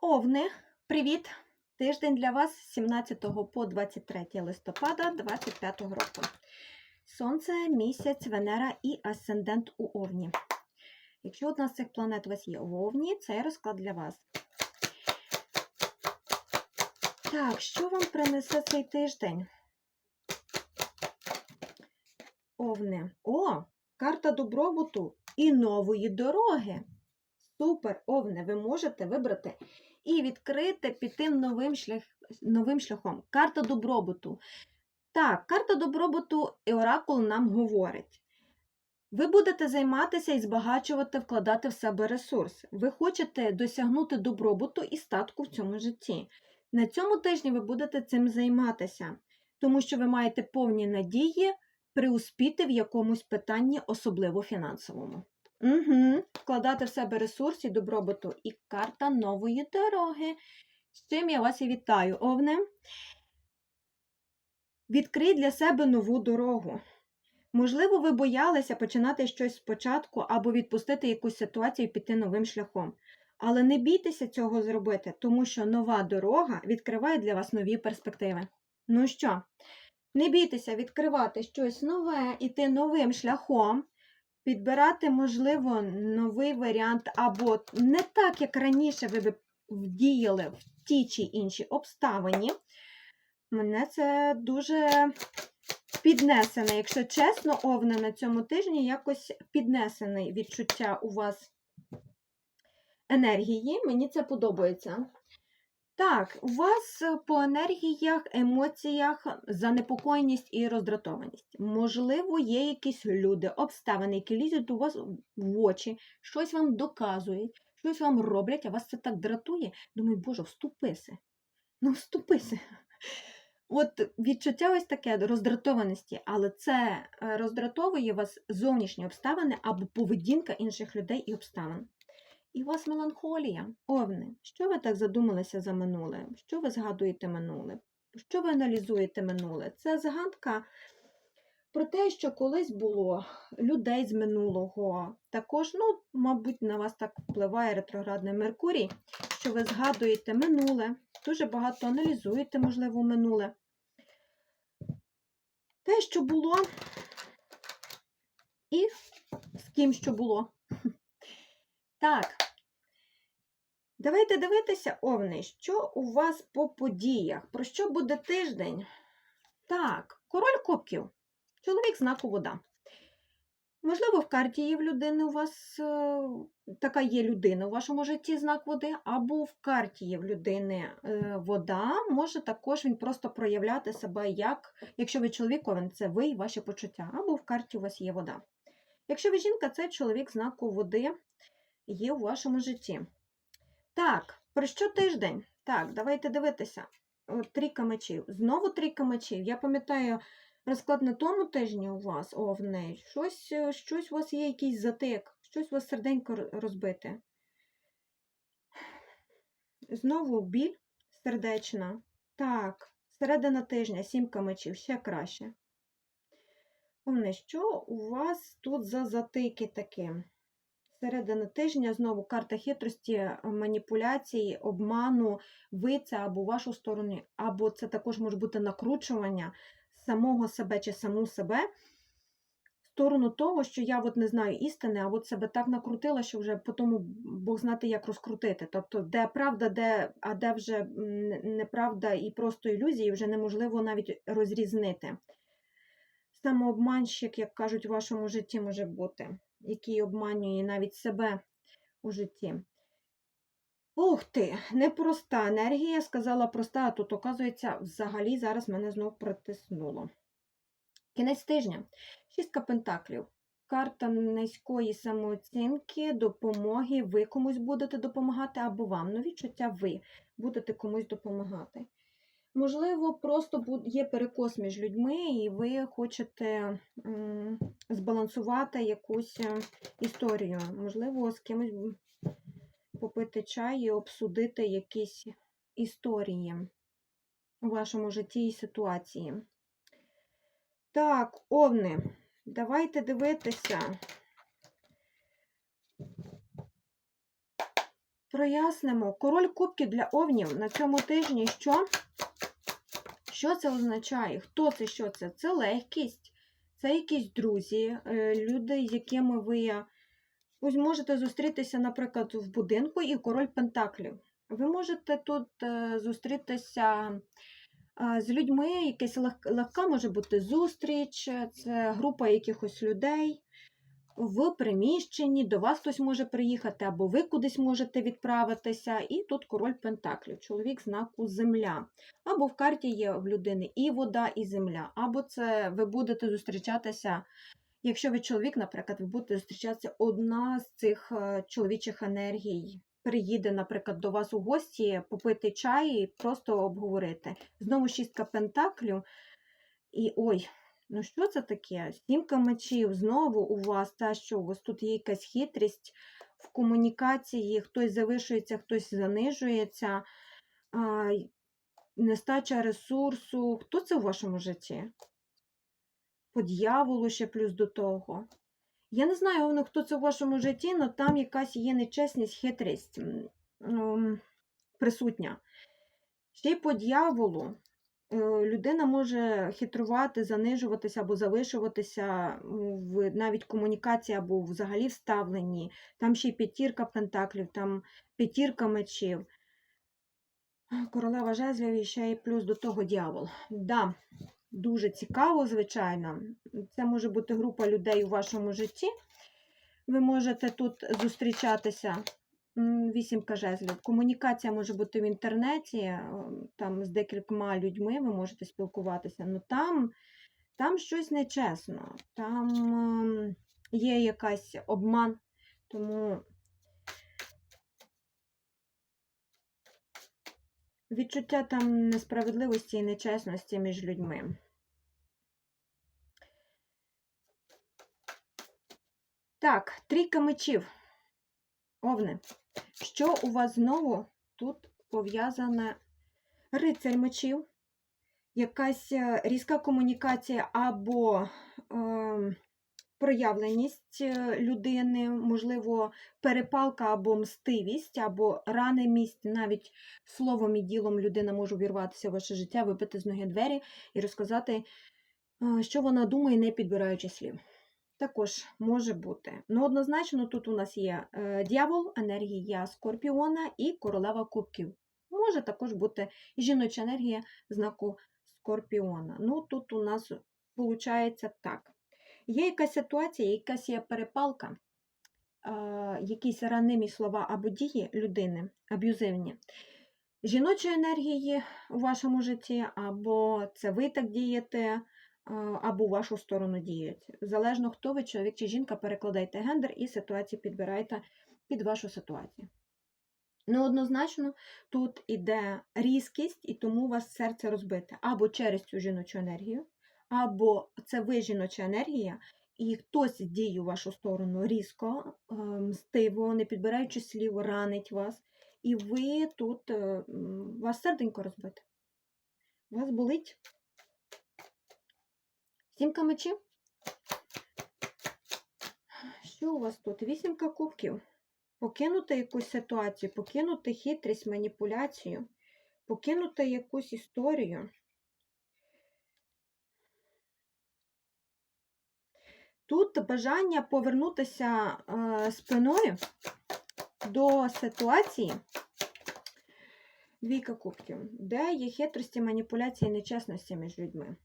Овни, привіт! Тиждень для вас з 17 по 23 листопада 25 року. Сонце, місяць, Венера і асцендент у Овні. Якщо одна з цих планет у вас є в Овні, цей розклад для вас. Так, що вам принесе цей тиждень? Овни. О, карта добробуту і нової дороги. Супер, Овне, ви можете вибрати і відкрити піти новим, шлях, новим шляхом. Карта добробуту. Так, карта добробуту і оракул нам говорить. Ви будете займатися і збагачувати, вкладати в себе ресурс. Ви хочете досягнути добробуту і статку в цьому житті. На цьому тижні ви будете цим займатися, тому що ви маєте повні надії преуспіти в якомусь питанні, особливо фінансовому. Угу. Вкладати в себе ресурс і добробуту. І карта нової дороги. З чим я вас і вітаю, Овне. Відкрий для себе нову дорогу. Можливо, ви боялися починати щось спочатку або відпустити якусь ситуацію і піти новим шляхом. Але не бійтеся цього зробити, тому що нова дорога відкриває для вас нові перспективи. Ну що, не бійтеся відкривати щось нове, іти новим шляхом підбирати, можливо, новий варіант, або не так, як раніше ви б вдіяли в тій чи іншій обставині. Мене це дуже піднесене, якщо чесно, овне на цьому тижні якось піднесене відчуття у вас енергії. Мені це подобається. Так, у вас по енергіях, емоціях занепокоєність і роздратованість. Можливо, є якісь люди, обставини, які лізуть у вас в очі, щось вам доказують, щось вам роблять, а вас це так дратує. Думаю, Боже, вступися. Ну, вступися. От відчуття ось таке роздратованості, але це е, роздратовує вас зовнішні обставини або поведінка інших людей і обставин. І у вас меланхолія. Овни, що ви так задумалися за минуле? Що ви згадуєте минуле? Що ви аналізуєте минуле? Це згадка про те, що колись було людей з минулого. Також, ну, мабуть, на вас так впливає ретроградний Меркурій, що ви згадуєте минуле, дуже багато аналізуєте, можливо, минуле. Те, що було, і з ким що було. Так, давайте дивитися, Овни, що у вас по подіях? Про що буде тиждень? Так, король кубків, чоловік знаку вода. Можливо, в карті є в людини у вас е, така є людина у вашому житті знак води, або в карті є в людини е, вода, може також він просто проявляти себе як, якщо ви чоловік, овен, це ви і ваші почуття, або в карті у вас є вода. Якщо ви жінка, це чоловік знаку води є у вашому житті. Так, про що тиждень? Так, давайте дивитися. От, Трійка мечів. Знову трійка мечів. Я пам'ятаю, розклад на тому тижні у вас, овни, щось, е, щось у вас є якийсь затик, щось у вас серденько розбите. Знову біль сердечна. Так, середина тижня, сімка мечів, ще краще. Овни, що у вас тут за затики такі? Середина тижня знову карта хитрості, е, маніпуляції, обману, ви це або вашу сторону, або це також може бути накручування самого себе чи саму себе в сторону того, що я от не знаю істини, а от себе так накрутила, що вже по тому Бог знати, як розкрутити. Тобто, де правда, де, а де вже неправда і просто ілюзії, вже неможливо навіть розрізнити. Самообманщик, як кажуть, у вашому житті може бути який обманює навіть себе у житті. Ух ти, непроста енергія, сказала проста, а тут, оказується, взагалі зараз мене знов притиснуло. Кінець тижня. Шістка пентаклів. Карта низької самооцінки, допомоги. Ви комусь будете допомагати, або вам. Ну, відчуття ви будете комусь допомагати. Можливо, просто є перекос між людьми, і ви хочете збалансувати якусь е, історію. Можливо, з кимось попити чай і обсудити якісь історії у вашому житті і ситуації. Так, овни, давайте дивитися. прояснимо. Король кубків для овнів на цьому тижні що? Що це означає? Хто це? Що це? Це легкість, це якісь друзі, е, люди, з якими ви ось можете зустрітися, наприклад, в будинку і король пентаклів. Ви можете тут е, зустрітися е, з людьми, якась легка може бути зустріч, це група якихось людей в приміщенні, до вас хтось може приїхати, або ви кудись можете відправитися. І тут король Пентаклів, чоловік знаку Земля. Або в карті є в людини і вода, і земля. Або це ви будете зустрічатися, якщо ви чоловік, наприклад, ви будете зустрічатися одна з цих е, чоловічих енергій. Приїде, наприклад, до вас у гості попити чай і просто обговорити. Знову шістка пентаклів. І ой, Ну, що це таке? Сімка мечів. Знову у вас та що? У вас тут є якась хитрість в комунікації, хтось завишується, хтось занижується, а, нестача ресурсу. Хто це в вашому житті? По дьяволу ще плюс до того. Я не знаю, воно, хто це в вашому житті, але там якась є нечесність, хитрість ем, присутня. Ще й по дьяволу людина може хитрувати, занижуватися або завишуватися в навіть комунікації або взагалі в ставленні. Там ще й п'ятірка пентаклів, там п'ятірка мечів. Королева жезлів і ще й плюс до того дьявол. Да, дуже цікаво, звичайно. Це може бути група людей у вашому житті. Ви можете тут зустрічатися. Вісімка жезлів. Комунікація може бути в інтернеті, е, там з декількома людьми ви можете спілкуватися. Ну там, там щось нечесно, там ем, є якась обман. Тому відчуття там несправедливості і нечесності між людьми. Так, трійка мечів. Овни. Що у вас знову тут пов'язане рицарь мечів? Якась е, різка комунікація або е, проявленість людини, можливо, перепалка або мстивість, або ранимість, навіть словом і ділом людина може увірватися в ваше життя, вибити з ноги двері і розказати, е, що вона думає, не підбираючи слів. Також може бути. Ну, однозначно, тут у нас є е, дьявол, енергія скорпіона і королева кубків. Може також бути жіноча енергія знаку скорпіона. Ну, тут у нас виходить так. Є якась ситуація, якась є перепалка, е, якісь ранимі слова або дії людини, аб'юзивні. Жіночої енергії у вашому житті, або це ви так дієте, або вашу сторону діють. Залежно, хто ви, чоловік чи жінка, перекладайте гендер і ситуацію підбирайте під вашу ситуацію. Ну, однозначно, тут іде різкість, і тому у вас серце розбите або через цю жіночу енергію, або це ви жіноча енергія, і хтось діє у вашу сторону різко, мстиво, не підбираючи слів, ранить вас, і ви тут, е, вас серденько розбите. У вас болить. Сімка мечів. Що у вас тут? Вісімка кубків. Покинути якусь ситуацію, покинути хитрість, маніпуляцію, покинути якусь історію. Тут бажання повернутися е, спиною до ситуації. Двійка кубків, де є хитрості, маніпуляції, нечесності між людьми.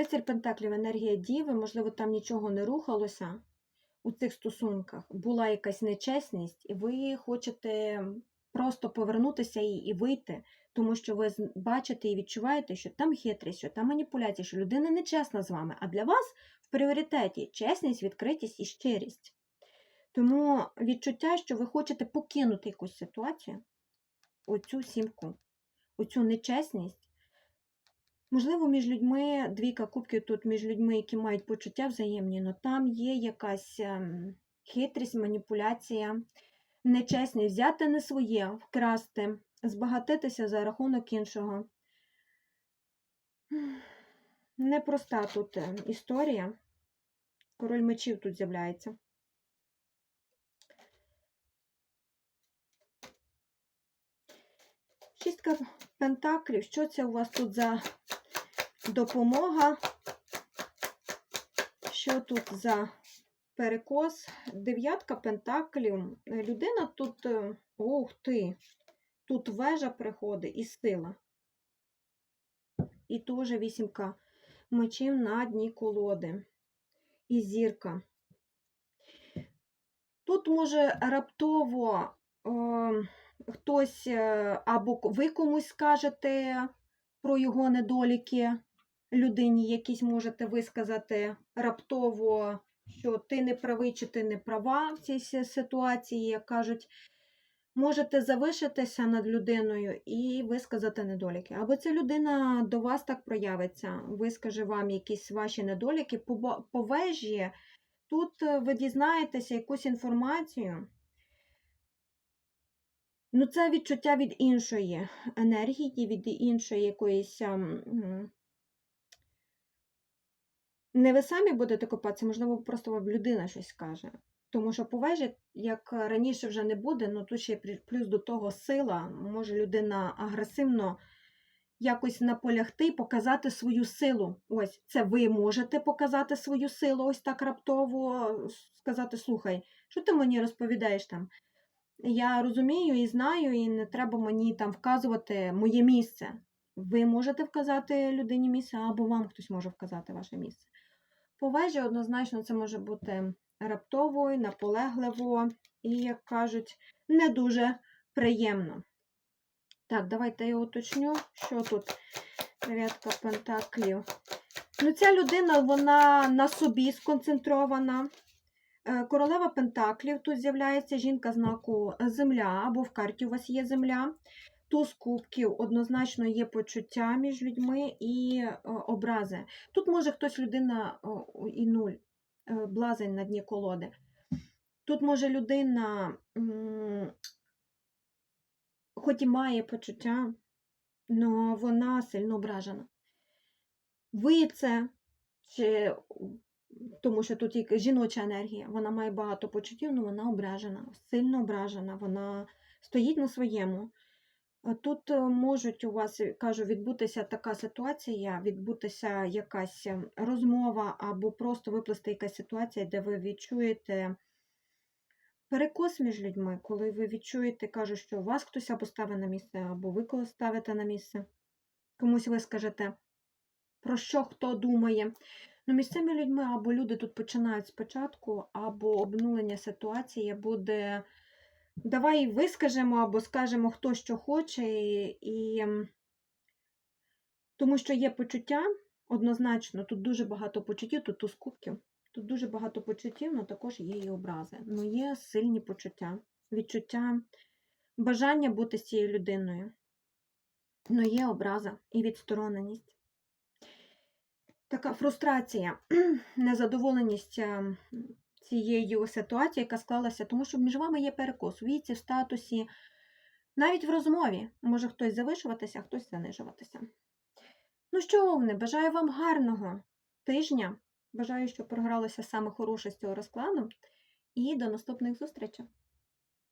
Рицар Пентаклів, енергія Діви, можливо, там нічого не рухалося у цих стосунках. Була якась нечесність, і ви хочете просто повернутися і, і вийти, тому що ви бачите і відчуваєте, що там хитрість, що там маніпуляція, що людина нечесна з вами, а для вас в пріоритеті чесність, відкритість і щирість. Тому відчуття, що ви хочете покинути якусь ситуацію, оцю сімку, оцю нечесність. Можливо, між людьми двійка кубків тут між людьми, які мають почуття взаємні, але там є якась ем, хитрість, маніпуляція, нечесність, взяти не своє, вкрасти, збагатитися за рахунок іншого. Непроста тут ем, історія. Король мечів тут з'являється. Шістка пентаклів. Що це у вас тут за допомога? Що тут за перекос? Дев'ятка пентаклів. Людина тут, е, ух ти, тут вежа приходить і сила. І теж вісімка мечів на дні колоди. І зірка. Тут може раптово е, хтось е, або ви комусь скажете про його недоліки, людині якісь можете висказати раптово, що ти не правий чи ти не права в цій ситуації, як кажуть. Можете завишитися над людиною і висказати недоліки. Або ця людина до вас так проявиться, вискаже вам якісь ваші недоліки по, вежі. Тут е, ви дізнаєтеся якусь інформацію. Ну, це відчуття від іншої енергії, від іншої якоїсь. Не ви самі будете копатися, можливо, просто вам людина щось скаже. Тому що по вежі, як раніше вже не буде, ну тут ще плюс до того сила, може людина агресивно якось наполягти і показати свою силу. Ось це ви можете показати свою силу, ось так раптово сказати: слухай, що ти мені розповідаєш там? Я розумію і знаю, і не треба мені там вказувати моє місце. Ви можете вказати людині місце, або вам хтось може вказати ваше місце. По вежі однозначно це може бути раптово, наполегливо і, як кажуть, не дуже приємно. Так, давайте я уточню, що тут дев'ятка пентаклів. Ну, ця людина, вона на собі сконцентрована. Е, Королева Пентаклів, тут з'являється жінка знаку Земля, або в карті у вас є земля. Туз кубків однозначно є почуття між людьми і е, образи. Тут може хтось людина о, і нуль, е, блазень на дні колоди. Тут може людина, хоч і має почуття, але вона сильно ображена. Ви це, чи, тому що тут тільки жіноча енергія, вона має багато почуттів, але вона ображена, сильно ображена, вона стоїть на своєму. Тут е, можуть у вас, е, кажу, відбутися така ситуація, відбутися якась е, розмова або просто виплисти якась ситуація, де ви відчуєте перекос між людьми, коли ви відчуєте, кажу, що вас хтось або ставить на місце, або ви когось ставите на місце. Комусь ви скажете, про що хто думає. Ну, між цими людьми або люди тут починають спочатку, або обнулення ситуації буде. Давай вискажемо або скажемо, хто що хоче, і, і тому що є почуття, однозначно, тут дуже багато почуттів, тут туз тут дуже багато почуттів, але також є і образи. Ну, є сильні почуття, відчуття, бажання бути з цією людиною. Ну, є образа і відстороненість. Така фрустрація, незадоволеність ем, цією ситуацією, яка склалася, тому що між вами є перекос у віці, в статусі, навіть в розмові може хтось завишуватися, а хтось занижуватися. Ну що, овне, бажаю вам гарного тижня. Бажаю, щоб програлося саме хороше з цього розкладу. І до наступних зустрічей!